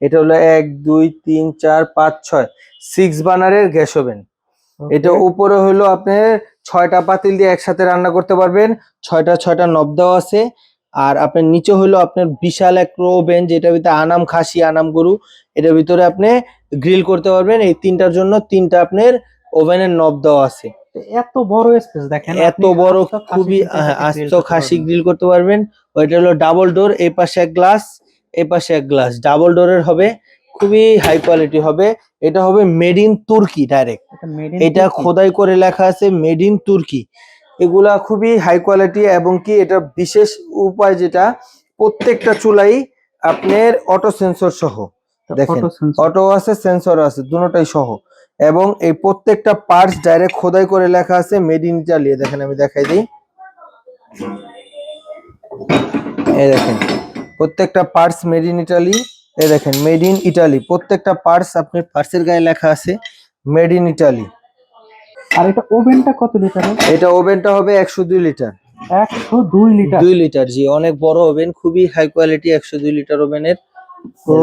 এটা হলো এক দুই তিন চার পাঁচ ছয়। সিক্স বার্নারের গ্যাস ওভেন। এটা উপরে হলো আপনার ছয়টা পাতিল দিয়ে একসাথে রান্না করতে পারবেন। ছয়টা ছয়টা নব দেওয়া আছে। আর আপনার নিচে হলো আপনার বিশাল এক ওভেন যেটার ভিতরে আনাম খাসি আনাম গরু এটার ভিতরে আপনি গ্রিল করতে পারবেন। এই তিনটার জন্য তিনটা আপনার ওভেনের নব দেওয়া আছে। এত বড় স্পেস দেখেন এত বড় খুবই আস্ত খাসি গ্রিল করতে পারবেন। ওইটা হলো ডাবল ডোর এই পাশে এক গ্লাস এই পাশে এক গ্লাস ডাবল ডোরের হবে খুবই হাই কোয়ালিটি হবে। এটা হবে মেড ইন তুর্কি ডাইরেক্ট এটা। খোদাই করে লেখা আছে মেড ইন তুর্কি এগুলা খুবই হাই কোয়ালিটি এবং কি এটা বিশেষ উপায় যেটা প্রত্যেকটা চুলাই আপনার অটো সেন্সর সহ। দেখেন, অটো আছে সেন্সর আছে দুটোটাই সহ। এবং এই প্রত্যেকটা পার্টস ডাইরেক্ট খোদাই করে লেখা আছে মেড ইন ইটালি দেখেন আমি দেখাই দিই। এই দেখেন। প্রত্যেকটা পার্টস মেড ইন ইটালি এ দেখেন মেড ইন ইটালি প্রত্যেকটা পার্টস আপনার পার্টসের গায়ে লেখা আছে মেড ইন ইটালি আর এটা ওভেনটা কত লিটার? এটা ওভেনটা হবে একশো দুই লিটার। একশো দুই লিটার? দুই লিটার জি। অনেক বড় ওভেন খুবই হাই কোয়ালিটি একশো দুই লিটার ওভেনের।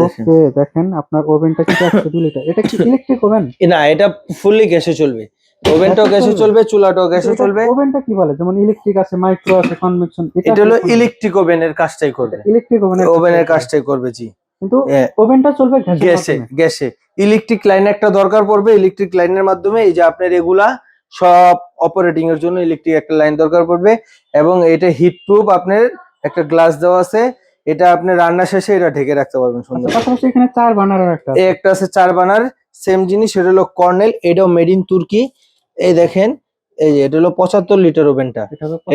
ওকে দেখেন আপনার ওভেনটা কিন্তু একশো দুই লিটার। এটা কি ইলেকট্রিক ওভেন না এটা ফুললি গ্যাসে চলবে। ওভেনটাও গ্যাসে চলবে? চুলাটাও গ্যাসে চলবে। ওভেনটা কি বলে? যেমন ইলেকট্রিক আছে মাইক্রো আছে কনভেকশন এটা হলো ইলেকট্রিক ওভেনের কাজটাই করবে। ইলেকট্রিক ওভেনের ওভেনের কাজটাই করবে। জি। কিন্তু। ওভেনটা চলবে গ্যাসে গ্যাসে। ইলেকট্রিক লাইন একটা দরকার পড়বে ইলেকট্রিক লাইনের মাধ্যমে এই যে আপনার এগুলা সব অপারেটিং এর জন্য ইলেকট্রিক একটা লাইন দরকার পড়বে। এবং এটা হিট প্রুফ আপনার একটা গ্লাস দেওয়া আছে এটা আপনি রান্না শেষে এটা ঢেকে রাখতে পারবেন সুন্দর আচ্ছা, পাশাপাশি এখানে চার বানারের একটা আছে। একটা আছে চার বানার সেম জিনিস সেটা হলো কর্নেল এটাও মেড ইন তুর্কি এই দেখেন এই যে এটা হলো পঁচাত্তর লিটার ওভেনটা।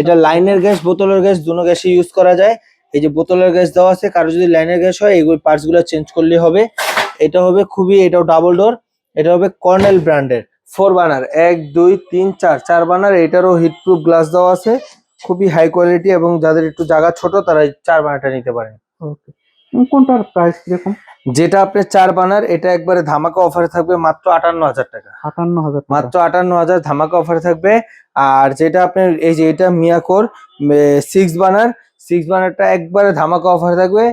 এটা লাইনের গ্যাস বোতলের গ্যাস দুটো গ্যাসই ইউজ করা যায়। এই যে বোতলের গ্যাস দেওয়া আছে কারও যদি লাইনের গ্যাস হয় এগুলো পার্টসগুলো চেঞ্জ করলে হবে। এটা হবে খুবই এটাও ডাবল ডোর এটা হবে কর্নেল ব্র্যান্ডের ফোর বানার এক দুই তিন চার চার বানার এটারও হিট প্রুফ গ্লাস দেওয়া আছে। খুবই হাই কোয়ালিটি এবং যাদের একটু জায়গা ছোট তারা এই চার বানারটা নিতে পারেন। ওকে কোনটার প্রাইস কীরকম? যেটা আপনার চার বানার এটা একবারে ধামাকা অফারে থাকবে মাত্র আটান্ন হাজার টাকা। আটান্ন হাজার মাত্র আটান্ন হাজার ধামাকা অফারে থাকবে। আর যেটা আপনার এই যে এটা মিয়াকোর সিক্স বানার সিক্স বানারটা একবারে ধামাকা অফারে থাকবে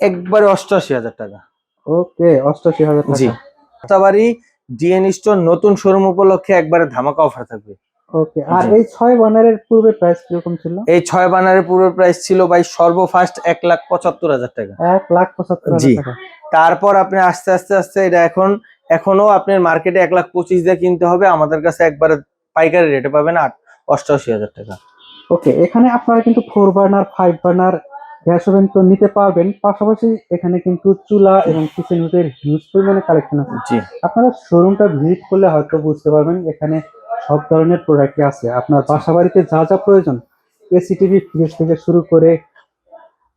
একবারে অষ্টআশি হাজার টাকা। ওকে অষ্টাশি হাজার জি। টাকা রাতাবাড়ি ডিএন স্টোর নতুন শোরুম উপলক্ষে একবারে ধামাকা অফার থাকবে। ওকে আর এই ছয় বানারের পূর্বে প্রাইস কীরকম ছিল? এই ছয় বানারের পুরো প্রাইস ছিল ভাই সর্বফার্স্ট এক লাখ পঁচাত্তর হাজার টাকা। এক লাখ পঁচাত্তর জি। তারপর আপনি আস্তে আস্তে আস্তে এটা এখন এখনও আপনার মার্কেটে এক লাখ পঁচিশ দিয়ে কিনতে হবে আমাদের কাছে একবারে পাইকারি রেটে পাবেন আট অষ্টআশি হাজার টাকা। ওকে এখানে আপনারা কিন্তু four burner five burner gas oven তো নিতে পারবেন পাশাপাশি এখানে কিন্তু চুলা এবং কিচেন হুডের হিউজ পরিমাণে কালেকশন আছে। আপনারা শোরুমটা ভিজিট করলে হয়তো বুঝতে পারবেন এখানে সব ধরনের প্রোডাক্টই আছে। আপনার বাসা বাড়িতে যা যা প্রয়োজন এসি টিভি ফ্রিজ থেকে শুরু করে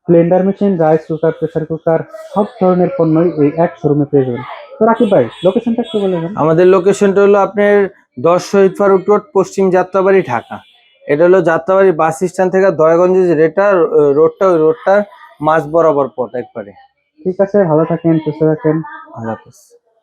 blender machine rice cooker pressure cooker সব ধরনের পণ্যই এই এক শোরুমে পেয়ে যাবেন। তো রাকিব ভাই লোকেশনটা একটু বলে আমাদের লোকেশনটা হলো আপনার দশ শহীদ ফারুক রোড পশ্চিম যাত্রাবাড়ি ঢাকা। এটা হলো যাত্রাবাড়ি বাস স্ট্যান্ড থেকে দয়াগঞ্জে রেটা রোডটা ওই রোডটার মাঝ বরাবর পথ একবারে। ঠিক আছে ভালো থাকেন সুস্থ থাকেন। আল্লাহ হাফেজ।